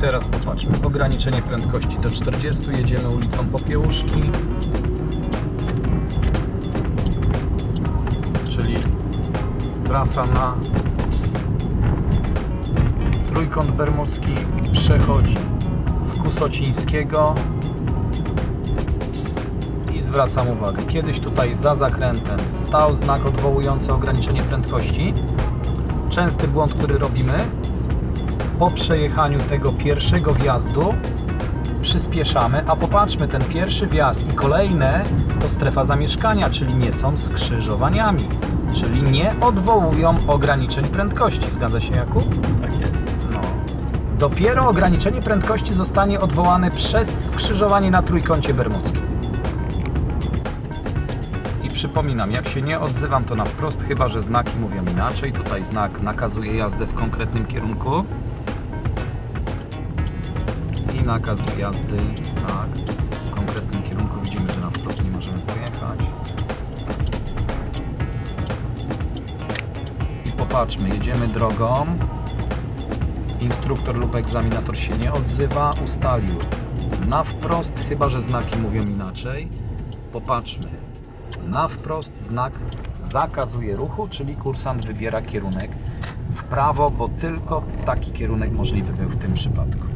teraz popatrzmy. Ograniczenie prędkości do 40. Jedziemy ulicą Popiełuszki. Czyli trasa na Trójkąt Bermudzki przechodzi w Kusocińskiego i zwracam uwagę, kiedyś tutaj za zakrętem stał znak odwołujący ograniczenie prędkości. Częsty błąd, który robimy, po przejechaniu tego pierwszego wjazdu przyspieszamy, a popatrzmy, ten pierwszy wjazd i kolejne to strefa zamieszkania, czyli nie są skrzyżowaniami, czyli nie odwołują ograniczeń prędkości. Zgadza się, Jakub? Tak jest. No. Dopiero ograniczenie prędkości zostanie odwołane przez skrzyżowanie na trójkącie bermudzkim. I przypominam, jak się nie odzywam, to na wprost, chyba że znaki mówią inaczej. Tutaj znak nakazuje jazdę w konkretnym kierunku. Nakaz jazdy, tak, w konkretnym kierunku. Widzimy, że na wprost nie możemy pojechać. I popatrzmy, jedziemy drogą. Instruktor lub egzaminator się nie odzywa, ustalił na wprost, chyba że znaki mówią inaczej. Popatrzmy. Na wprost znak zakazuje ruchu, czyli kursant wybiera kierunek w prawo, bo tylko taki kierunek możliwy był w tym przypadku.